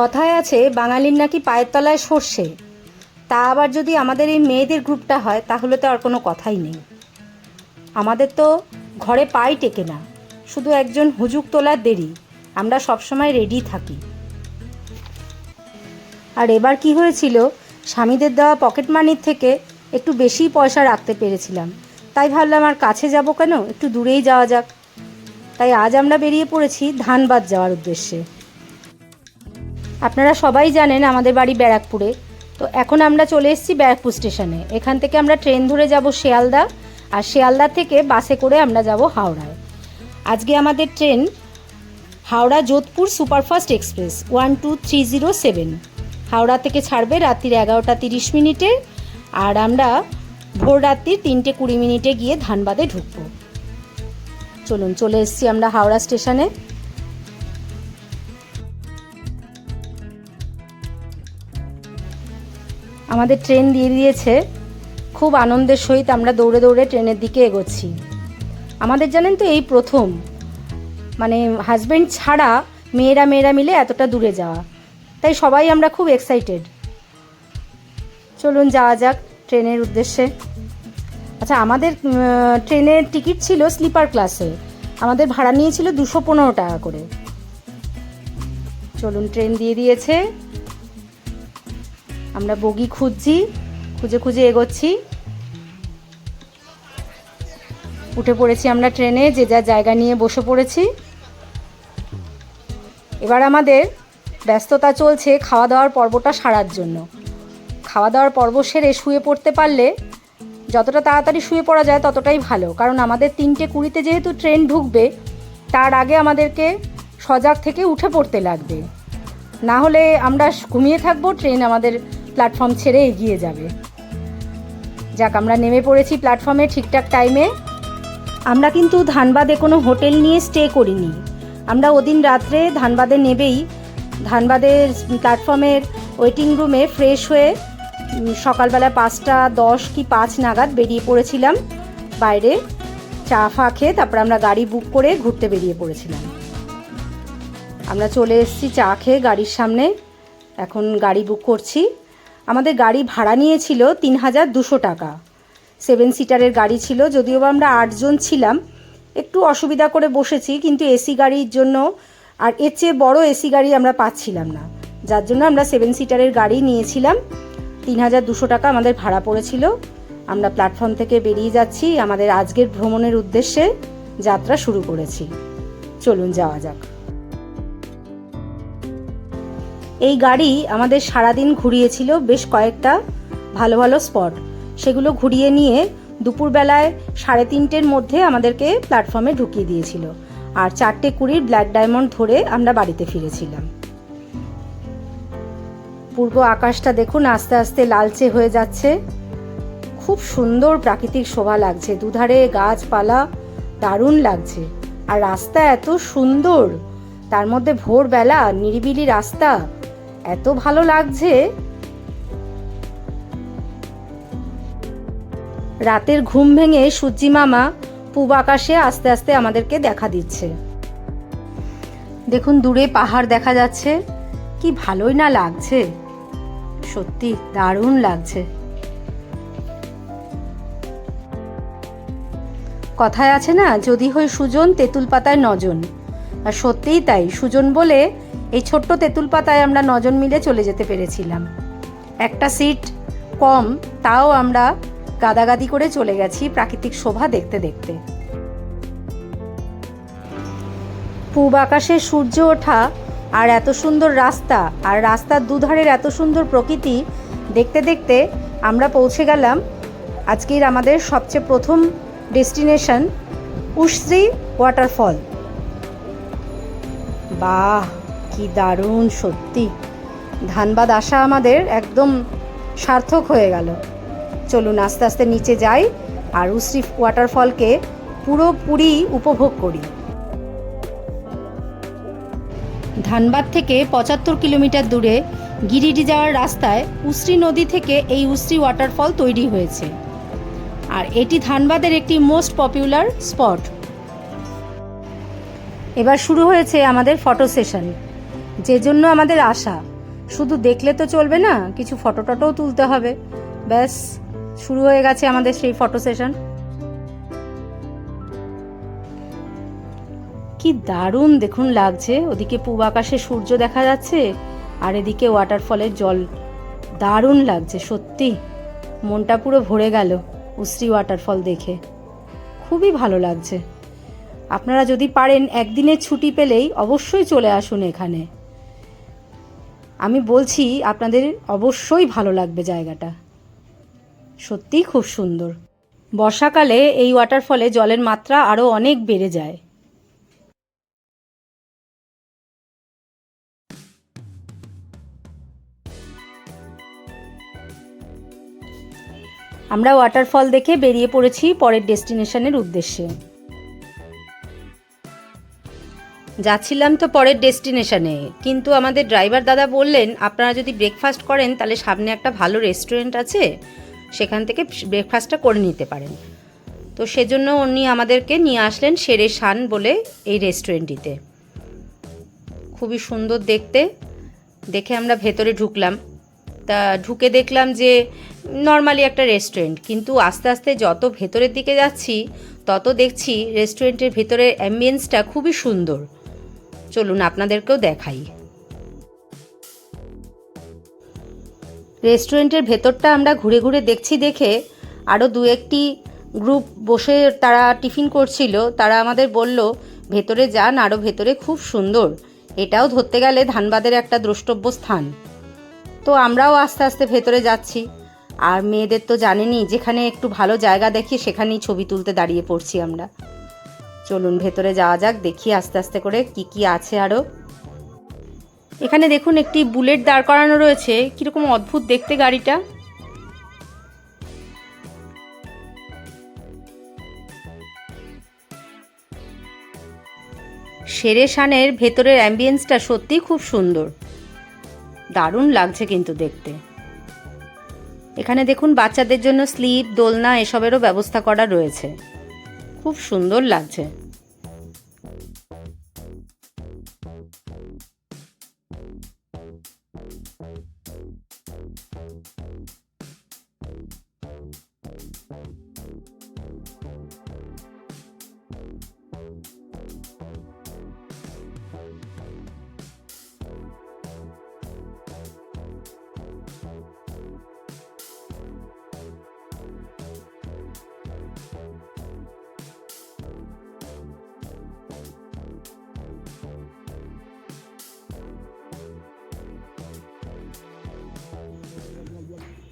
কথায় আছে, বাঙালির নাকি পায়ের তলায় সর্ষে। তা আবার যদি আমাদের এই মেয়েদের গ্রুপটা হয়, তাহলে তো আর কোনো কথাই নেই। আমাদের তো ঘরে পাই টেকে না, শুধু একজন হুজুক তোলার দেরি, আমরা সবসময় রেডি থাকি। আর এবার কি হয়েছিল, স্বামীদের দেওয়া পকেট মানির থেকে একটু বেশি পয়সা রাখতে পেরেছিলাম। তাই ভাবলাম, আর কাছে যাব কেন? একটু দূরেই যাওয়া যাক। তাই আজ আমরা বেরিয়ে পড়েছি ধানবাদ যাওয়ার উদ্দেশ্যে। আপনারা সবাই জানেন আমাদের বাড়ি ব্যারাকপুরে। তো এখন আমরা চলে এসেছি ব্যারাকপুর স্টেশনে। এখান থেকে আমরা ট্রেন ধরে যাব শিয়ালদা, আর শিয়ালদা থেকে বাসে করে আমরা যাব হাওড়ায়। আজকে আমাদের train Howrah Jodhpur superfast express, one two three zero seven. Howrah থেকে ছাড়বে রাত্রির এগারোটা তিরিশ মিনিটে, আর আমরা ভোর রাত্রির তিনটে কুড়ি মিনিটে গিয়ে ধানবাদে ঢুকবো। চলুন, চলে এসেছি আমরা হাওড়া স্টেশনে। আমাদের ট্রেন দিয়ে দিয়েছে। খুব আনন্দের সহিত আমরা দৌড়ে দৌড়ে ট্রেনের দিকে এগোচ্ছি। আমাদের জানেন তো এই প্রথম। মানে হাজব্যান্ড ছাড়া মেয়েরা মেয়েরা মিলে এতটা দূরে যাওয়া। তাই সবাই আমরা খুব এক্সাইটেড চলুন যাওয়া যাক ট্রেনের উদ্দেশ্যে। আচ্ছা আমাদের ট্রেনের টিকিট ছিল স্লিপার ক্লাসে। আমাদের ভাড়া নিয়েছিল দুশো পনেরো টাকা করে। চলুন, ট্রেন দিয়ে দিয়েছে। আমরা বগি খুঁজছি, খুঁজে খুঁজে এগোচ্ছি। উঠে পড়েছি আমরা ট্রেনে, যে যার জায়গা নিয়ে বসে পড়েছি। এবার আমাদের ব্যস্ততা চলছে খাওয়া দাওয়ার পর্বটা সারার জন্য। খাওয়া দাওয়ার পর্ব সেরে শুয়ে পড়তে পারলে যতটা তাড়াতাড়ি শুয়ে পড়া যায় ততটাই ভালো। কারণ আমাদের তিনটে কুড়িতে যেহেতু ট্রেন ঢুকবে, তার আগে আমাদেরকে সজাগ থেকে উঠে পড়তে লাগবে। না হলে আমরা ঘুমিয়ে থাকব, ট্রেন আমাদের প্ল্যাটফর্ম ছেড়ে এগিয়ে যাবে। যাক, আমরা নেমে পড়েছি প্ল্যাটফর্মে ঠিকঠাক টাইমে আমরা কিন্তু ধানবাদে কোনো হোটেল নিয়ে স্টে করিনি। আমরা ওদিন রাত্রে ধানবাদে নেবেই। ধানবাদের প্ল্যাটফর্মের ওয়েটিং রুমে ফ্রেশ হয়ে সকালবেলা পাঁচটা দশ কি পাঁচ নাগাদ বেরিয়ে পড়েছিলাম। বাইরে চা ফা খেয়ে তারপর আমরা গাড়ি বুক করে ঘুরতে বেরিয়ে পড়েছিলাম। আমরা চলে এসেছি চা খেয়ে গাড়ির সামনে। এখন গাড়ি বুক করছি। আমাদের গাড়ি ভাড়া নিয়েছিল তিন হাজার দুশো টাকা। সেভেন সিটারের গাড়ি ছিল, যদিও বা আমরা আটজন ছিলাম। একটু অসুবিধা করে বসেছি, কিন্তু এসি গাড়ির জন্য আর এর চেয়ে বড় এসি গাড়ি আমরা পাচ্ছিলাম না। যার জন্য আমরা সেভেন সিটারের গাড়ি নিয়েছিলাম। তিন হাজার দুশো টাকা আমাদের ভাড়া পড়েছিল। আমরা প্ল্যাটফর্ম থেকে বেরিয়ে যাচ্ছি আমাদের আজকের ভ্রমণের উদ্দেশ্যে। যাত্রা শুরু করেছি। চলুন যাওয়া যাক। এই গাড়ি আমাদের সারাদিন ঘুরিয়েছিল বেশ কয়েকটা ভালো ভালো স্পট। সেগুলো ঘুরিয়ে নিয়ে দুপুরবেলায় সাড়ে তিনটের মধ্যে আমাদেরকে প্ল্যাটফর্মে ঢুকিয়ে দিয়েছিল। আর চারটে কুড়ির ব্ল্যাক ডায়মন্ড ধরে আমরা বাড়িতে ফিরেছিলাম। পূর্ব আকাশটা দেখুন আস্তে আস্তে লালচে হয়ে যাচ্ছে। খুব সুন্দর প্রাকৃতিক শোভা লাগছে। দুধারে গাছপালা দারুণ লাগছে। আর রাস্তা এত সুন্দর। তার মধ্যে ভোরবেলা নিরিবিলি রাস্তা। এত ভালো লাগছে। রাতের ঘুম ভেঙে সূর্যি মামা পূব আকাশে আস্তে আস্তে আমাদেরকে দেখা দিচ্ছে। দেখুন দূরে পাহাড় দেখা যাচ্ছে। কি ভালোই না লাগছে। সত্যি দারুণ লাগছে। কথায় আছে না, যদি হই সুজন, তেঁতুল পাতায় নজন। আর সত্যিই তাই, সুজন বলে এই ছোট্ট তেঁতুল পাতায় আমরা নজন মিলে চলে যেতে পেরেছিলাম। একটা সিট কম, তাও আমরা গাদাগাদি করে চলে গেছি প্রাকৃতিক শোভা দেখতে দেখতে। পূব আকাশে সূর্য ওঠা আর এত সুন্দর রাস্তা আর রাস্তার দুধারের এত সুন্দর প্রকৃতি দেখতে দেখতে আমরা পৌঁছে গেলাম আজকের আমাদের সবচেয়ে প্রথম ডেস্টিনেশন উশ্রী ওয়াটারফল। বাহ! কি দারুণ, সত্যি। ধানবাদ আসা আমাদের একদম সার্থক হয়ে গেল। চলুন আস্তে আস্তে নিচে যাই আর উশ্রী ওয়াটারফলকে পুরোপুরি উপভোগ করি। ধানবাদ থেকে পঁচাত্তর কিলোমিটার দূরে গিরিডি যাওয়ার রাস্তায় উশ্রী নদী থেকে এই উশ্রী ওয়াটারফল তৈরি হয়েছে। আর এটি ধানবাদের একটি মোস্ট পপুলার স্পট। এবার শুরু হয়েছে আমাদের ফটো সেশন। যে জন্য আমাদের আশা। শুধু দেখলে তো চলবে না, কিছু ফটো টটোও তুলতে হবে। ব্যাস, শুরু হয়ে গেছে আমাদের সেই ফটো সেশন কি দারুণ দেখুন লাগছে। ওদিকে পূব আকাশে সূর্য দেখা যাচ্ছে, আর এদিকে ওয়াটারফলের জল। দারুণ লাগছে, সত্যি। মনটা পুরো ভরে গেল উশ্রী ওয়াটারফল দেখে। খুবই ভালো লাগছে। আপনারা যদি পারেন, একদিনের ছুটি পেলেই অবশ্যই চলে আসুন এখানে। আমি বলছি, আপনাদের অবশ্যই ভালো লাগবে জায়গাটা। সত্যিই খুব সুন্দর। বর্ষাকালে এই ওয়াটারফলে জলের মাত্রা আরও অনেক বেড়ে যায়। আমরা ওয়াটারফল দেখে বেরিয়ে পড়েছি পরের ডেস্টিনেশনের উদ্দেশ্যে। যাচ্ছিলাম তো পরের ডেস্টিনেশনে, কিন্তু আমাদের ড্রাইভার দাদা বললেন, আপনারা যদি ব্রেকফাস্ট করেন, তাহলে সামনে একটা ভালো রেস্টুরেন্ট আছে, সেখান থেকে ব্রেকফাস্টটা করে নিতে পারেন। তো সেজন্য উনি আমাদেরকে নিয়ে আসলেন সেরে শান বলে এই রেস্টুরেন্টটিতে খুবই সুন্দর দেখতে। দেখে আমরা ভেতরে ঢুকলাম। তা ঢুকে দেখলাম যে নর্মালি একটা রেস্টুরেন্ট কিন্তু আস্তে আস্তে যত ভেতরের দিকে যাচ্ছি, তত দেখছি রেস্টুরেন্টের ভেতরে অ্যাম্বিয়েন্সটা খুবই সুন্দর। চলুন আপনাদেরকেও দেখাই। রেস্টুরেন্টের ভেতরটা আমরা ঘুরে ঘুরে দেখছি দেখে আরও দু একটি গ্রুপ বসে তারা টিফিন করছিল, তারা আমাদের বলল, ভেতরে যান আরও ভেতরে খুব সুন্দর। এটাও ধরতে গেলে ধানবাদের একটা দ্রষ্টব্য স্থান। তো আমরাও আস্তে আস্তে ভেতরে যাচ্ছি। আর মেয়েদের তো জানেনি, যেখানে একটু ভালো জায়গা দেখি, সেখানেই ছবি তুলতে দাঁড়িয়ে পড়ছি আমরা। চলুন ভেতরে যাওয়া যাক, দেখি আস্তে আস্তে করে কি কি আছে আরও এখানে দেখুন, একটি বুলেট দাঁড় করানো রয়েছে। কীরকম অদ্ভুত দেখতে গাড়িটা। শেরে শানের ভেতরের অ্যাম্বিয়েন্সটা সত্যিই খুব সুন্দর। দারুণ লাগছে কিন্তু দেখতে। এখানে দেখুন, বাচ্চাদের জন্য স্লিপ, দোলনা, এসবেরও ব্যবস্থা করা রয়েছে। খুব সুন্দর লাগছে।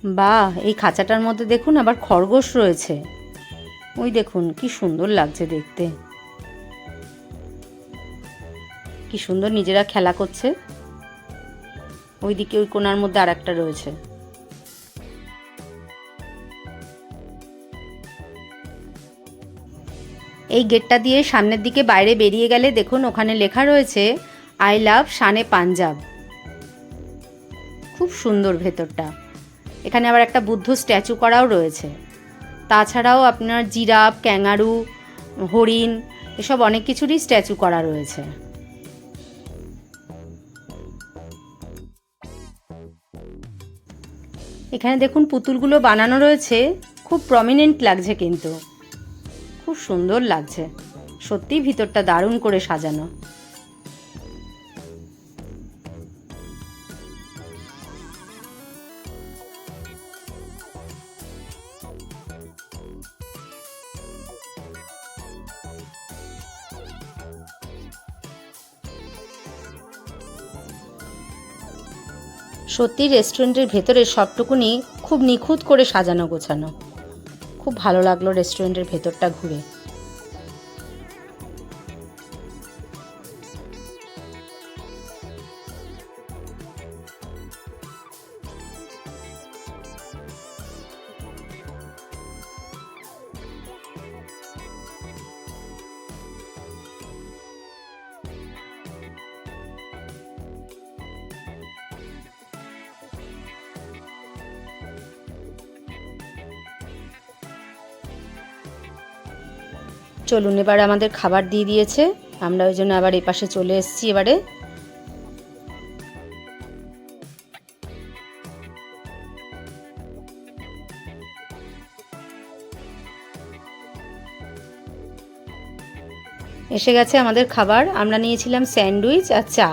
বাহ, এই খাঁচাটার মধ্যে দেখুন আবার খরগোশ রয়েছে। ওই দেখুন, কি সুন্দর লাগছে দেখতে। কি সুন্দর নিজেরা খেলা করছে। ওইদিকে ওই কোনার মধ্যে আর একটা রয়েছে। এই গেটটা দিয়ে সামনের দিকে বাইরে বেরিয়ে গেলে দেখুন ওখানে লেখা রয়েছে, আই লাভ শানে পাঞ্জাব। খুব সুন্দর ভেতরটা। এখানে আবার একটা বুদ্ধ স্ট্যাচু করাও রয়েছে। তাছাড়াও আপনার জিরাফ, ক্যাঙারু, হরিণ, এসব অনেক কিছুরই স্ট্যাচু করা রয়েছে। এখানে দেখুন পুতুলগুলো বানানো রয়েছে। খুব প্রমিনেন্ট লাগছে কিন্তু। খুব সুন্দর লাগছে। সত্যিই ভিতরটা দারুণ করে সাজানো। সত্যি রেস্টুরেন্টের ভেতরে সবটুকুনি খুব নিখুঁত করে সাজানো গোছানো। খুব ভালো লাগল রেস্টুরেন্টের ভেতরটা ঘুরে। চলুন, এবার আমাদের খাবার দিয়ে দিয়েছে। আমরা ওই জন্য আবার এপাশে চলে এসেছি এবারে। এসে গেছে আমাদের খাবার। আমরা নিয়েছিলাম স্যান্ডউইচ আর চা।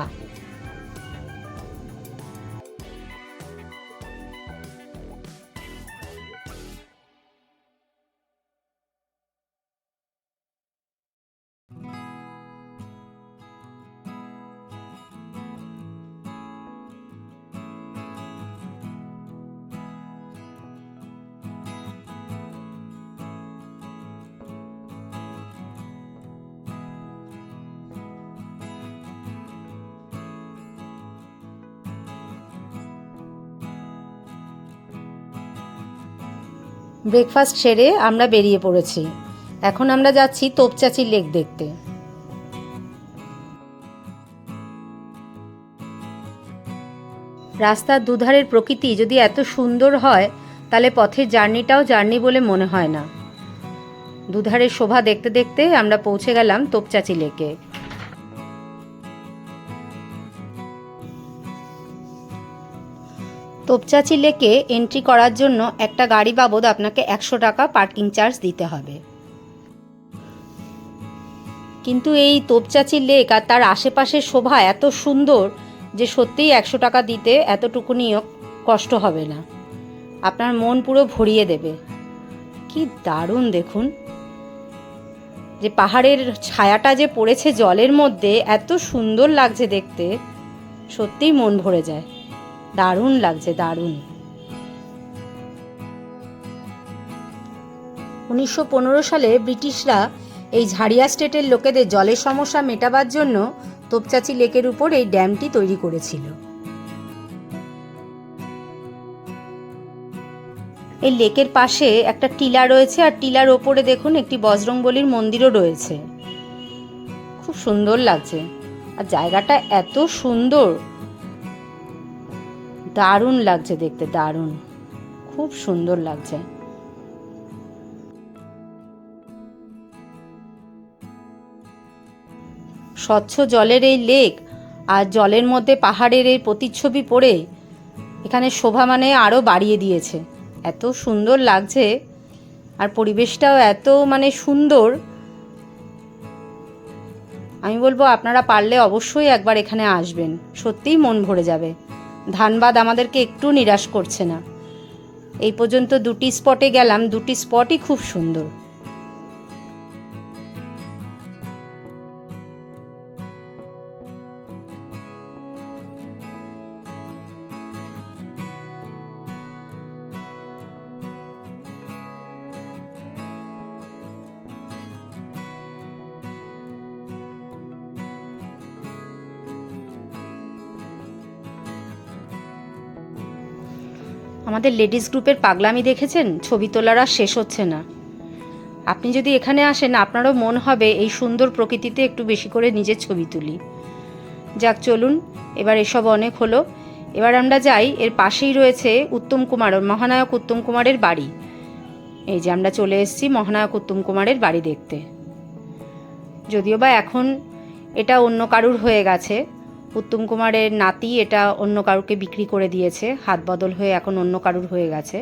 ব্রেকফাস্ট সেরে আমরা বেরিয়ে পড়েছি। এখন আমরা যাচ্ছি তোপচাচি লেক দেখতে। রাস্তার দুধারের প্রকৃতি যদি এত সুন্দর হয়, তাহলে পথের জার্নিটাও জার্নি বলে মনে হয় না। দুধারের শোভা দেখতে দেখতে আমরা পৌঁছে গেলাম তোপচাচি লেকে। তোপচাচি লেকে এন্ট্রি করার জন্য একটা গাড়ি বাবদ আপনাকে একশো টাকা পার্কিং চার্জ দিতে হবে। কিন্তু এই তোপচাচি লেক আর তার আশেপাশের শোভা এত সুন্দর যে সত্যিই একশো টাকা দিতে এতটুকুনিও কষ্ট হবে না। আপনার মন পুরো ভরিয়ে দেবে। কি দারুণ দেখুন। যে পাহাড়ের ছায়াটা যে পড়েছে জলের মধ্যে, এত সুন্দর লাগছে দেখতে। সত্যিই মন ভরে যায়। দারুণ লাগছে, দারুণ। উনিশশো পনেরো সালে ব্রিটিশরা এই ঝাড়িয়া স্টেটের লোকেদের জলের সমস্যা মেটাবার জন্য তোপচাচি লেকের উপর এই ড্যামটি তৈরি করেছিল। এই লেকের পাশে একটা টিলা রয়েছে, আর টিলার ওপরে দেখুন একটি বজরংবলির মন্দিরও রয়েছে। খুব সুন্দর লাগছে। আর জায়গাটা এত সুন্দর দারুণ লাগছে দেখতে, দারুণ। খুব সুন্দর লাগছে। স্বচ্ছ জলের এই লেক আর জলের মধ্যে পাহাড়ের এই প্রতিচ্ছবি পড়ে এখানে শোভা মানে আরও বাড়িয়ে দিয়েছে। এত সুন্দর লাগছে আর পরিবেশটাও এত মানে সুন্দর। আমি বলব আপনারা পারলে অবশ্যই একবার এখানে আসবেন। সত্যিই মন ভরে যাবে। ধানবাদ আমাদেরকে একটু নিরাশ করছে না। এই পর্যন্ত দুটি স্পটে গেলাম, দুটি স্পটই খুব সুন্দর। আমাদের লেডিস গ্রুপের পাগলামি দেখেছেন? ছবি তোলার আর শেষ হচ্ছে না। আপনি যদি এখানে আসেন, আপনারও মন হবে এই সুন্দর প্রকৃতিতে একটু বেশি করে নিজের ছবি তুলি। যাক, চলুন, এবার এসব অনেক হলো। এবার আমরা যাই, এর পাশেই রয়েছে উত্তম কুমার মহানায়ক উত্তম কুমারের বাড়ি। এই যে আমরা চলে এসেছি মহানায়ক উত্তম কুমারের বাড়ি দেখতে। যদিও বা এখন এটা অন্য কারুর হয়ে গেছে উত্তম কুমারের নাতি এটা অন্য কারুকে বিক্রি করে দিয়েছে, হাত বদল হয়ে এখন অন্য কারুর হয়ে গেছে।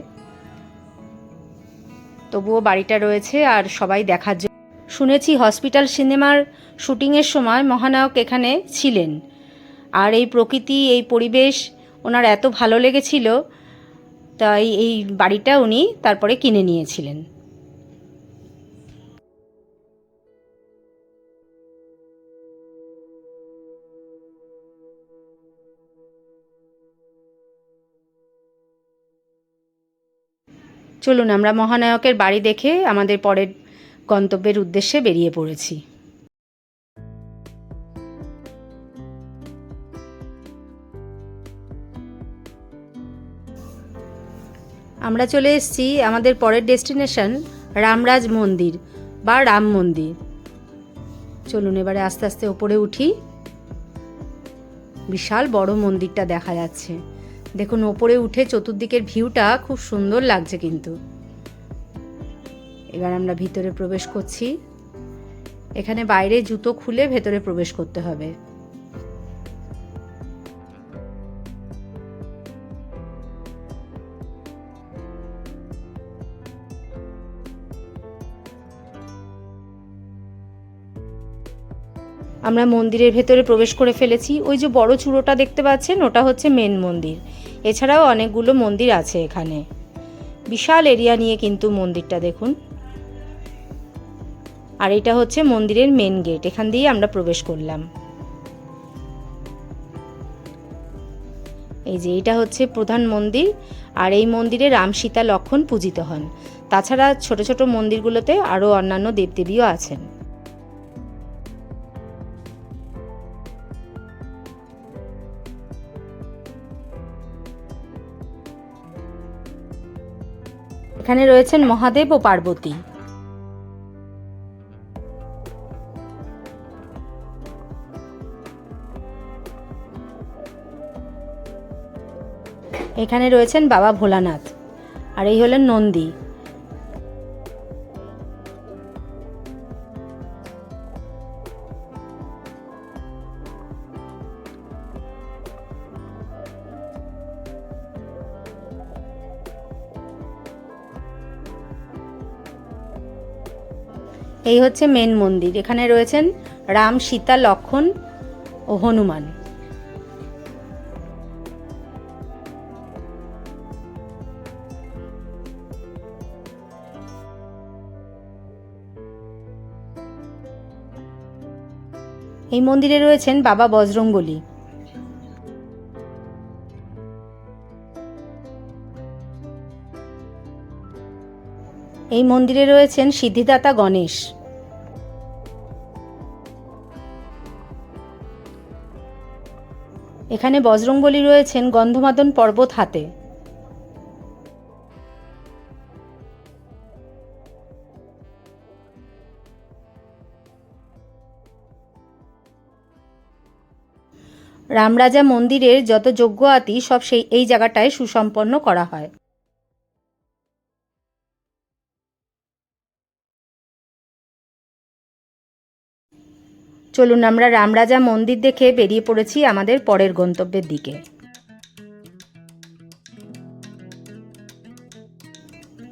তবুও বাড়িটা রয়েছে আর সবাই দেখার জন্য শুনেছি হসপিটাল সিনেমার শুটিংয়ের সময় মহানায়ক এখানে ছিলেন। আর এই প্রকৃতি, এই পরিবেশ ওনার এত ভালো লেগেছিল, তাই এই বাড়িটা উনি তারপরে কিনে নিয়েছিলেন। চলুন, আমরা মহানায়কের বাড়ি দেখে আমাদের পরের গন্তব্যের উদ্দেশ্যে বেরিয়ে পড়েছি। আমরা চলে এসেছি আমাদের পরের ডেস্টিনেশন, রামরাজ মন্দির বা রাম মন্দির। চলুন, এবারে আস্তে আস্তে ওপরে উঠি। বিশাল বড় মন্দিরটা দেখা যাচ্ছে। দেখুন, ওপরে উঠে চতুর্দিকের ভিউটা খুব সুন্দর লাগছে কিন্তু। এবার আমরা ভিতরে প্রবেশ করছি। এখানে বাইরে জুতো খুলে ভেতরে প্রবেশ করতে হবে। আমরা মন্দিরের ভেতরে প্রবেশ করে ফেলেছি। ওই যে বড় চূড়োটা দেখতে পাচ্ছেন, ওটা হচ্ছে মেন মন্দির। এছাড়াও অনেকগুলো মন্দির আছে এখানে। বিশাল এরিয়া নিয়ে কিন্তু মন্দিরটা দেখুন। আর এটা হচ্ছে মন্দিরের মেন গেট এখান দিয়ে আমরা প্রবেশ করলাম। এই যে এটা হচ্ছে প্রধান মন্দির, আর এই মন্দিরে রাম সীতা লক্ষণ পূজিত হন। তাছাড়া ছোট ছোট মন্দিরগুলোতে আরও অন্যান্য দেবদেবীও আছেন। এখানে রয়েছেন মহাদেব ও পার্বতী। এখানে রয়েছেন বাবা ভোলানাথ। আর এই হলেন নন্দী। এই হচ্ছে মেন মন্দির। এখানে রয়েছেন রাম, সীতা, লক্ষণ ও হনুমান। এই মন্দিরে রয়েছেন বাবা বজরঙ্গলী। এই মন্দিরে রয়েছেন সিদ্ধিদাতা গণেশ। এখানে বজরংবলী রয়েছেন গন্ধমাদন পর্বত হাতে। রামরাজা মন্দিরের যত যজ্ঞ আতি সব সেই, এই জায়গাটায় সুসম্পন্ন করা হয়। চলুন আমরা রামরাজা মন্দির দেখে বেরিয়ে পড়েছি আমাদের পরের গন্তব্যের দিকে।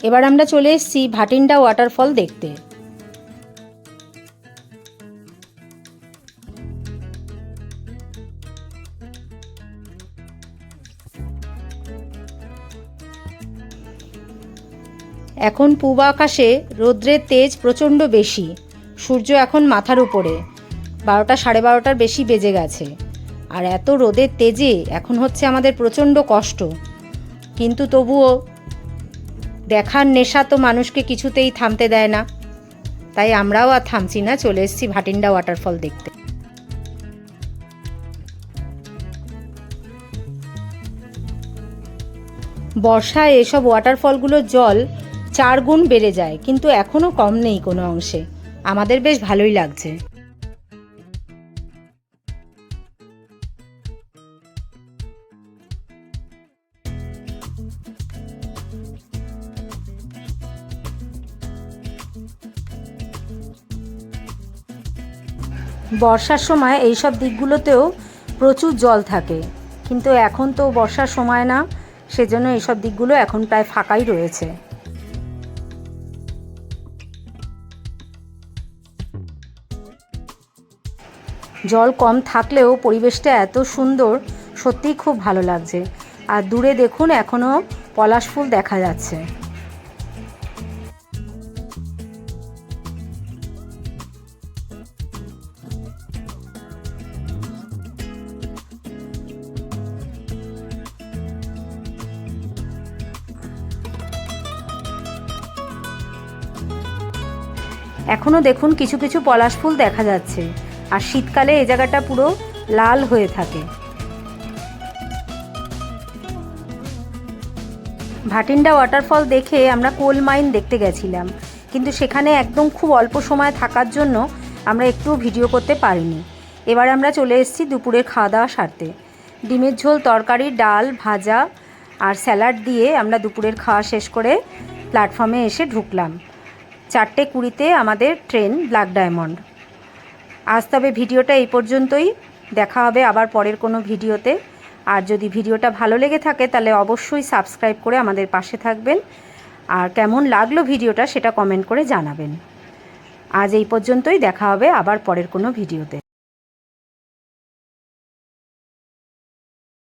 এবার আমরা চলে এসেছি ভাটিন্ডা ওয়াটারফল দেখতে। এখন পূব আকাশে রৌদ্রের তেজ প্রচণ্ড বেশি। সূর্য এখন মাথার উপরে। বারোটা সাড়ে বারোটার বেশি বেজে গেছে। আর এত রোদের তেজে এখন হচ্ছে আমাদের প্রচণ্ড কষ্ট। কিন্তু তবুও দেখার নেশা তো মানুষকে কিছুতেই থামতে দেয় না। তাই আমরাও আর থামছি না, চলে এসেছি ভাটিন্ডা ওয়াটারফল দেখতে। বর্ষায় এসব ওয়াটারফলগুলোর জল চার গুণ বেড়ে যায়, কিন্তু এখনও কম নেই কোনো অংশে। আমাদের বেশ ভালোই লাগছে। বর্ষার সময় এইসব দিকগুলোতেও প্রচুর জল থাকে। কিন্তু এখন তো বর্ষার সময় না, সেজন্য এইসব দিকগুলো এখন প্রায় ফাঁকাই রয়েছে। জল কম থাকলেও পরিবেশটা এত সুন্দর, সত্যিই খুব ভালো লাগছে। আর দূরে দেখুন, এখনও পলাশ ফুল দেখা যাচ্ছে। এখনও দেখুন কিছু কিছু পলাশ ফুল দেখা যাচ্ছে। আর শীতকালে এই জায়গাটা পুরো লাল হয়ে থাকে। ভাটিন্ডা ওয়াটারফল দেখে আমরা কোল মাইন দেখতে গেছিলাম। কিন্তু সেখানে একদম খুব অল্প সময় থাকার জন্য আমরা একটু ভিডিও করতে পারিনি। এবার আমরা চলে এসেছি দুপুরের খাওয়া দাওয়া সারতে। ডিমের ঝোল, তরকারি, ডাল, ভাজা আর স্যালাড দিয়ে আমরা দুপুরের খাওয়া শেষ করে প্ল্যাটফর্মে এসে ঢুকলাম। চারটে কুড়িতে আমাদের ট্রেন ব্ল্যাক ডায়মন্ড। আজ তবে ভিডিওটা এই পর্যন্তই। দেখা হবে আবার পরের কোনো ভিডিওতে। আর যদি ভিডিওটা ভালো লেগে থাকে, তাহলে অবশ্যই সাবস্ক্রাইব করে আমাদের পাশে থাকবেন। আর কেমন লাগল ভিডিওটা, সেটা কমেন্ট করে জানাবেন। আজ এই পর্যন্তই। দেখা হবে আবার পরের কোনো ভিডিওতে।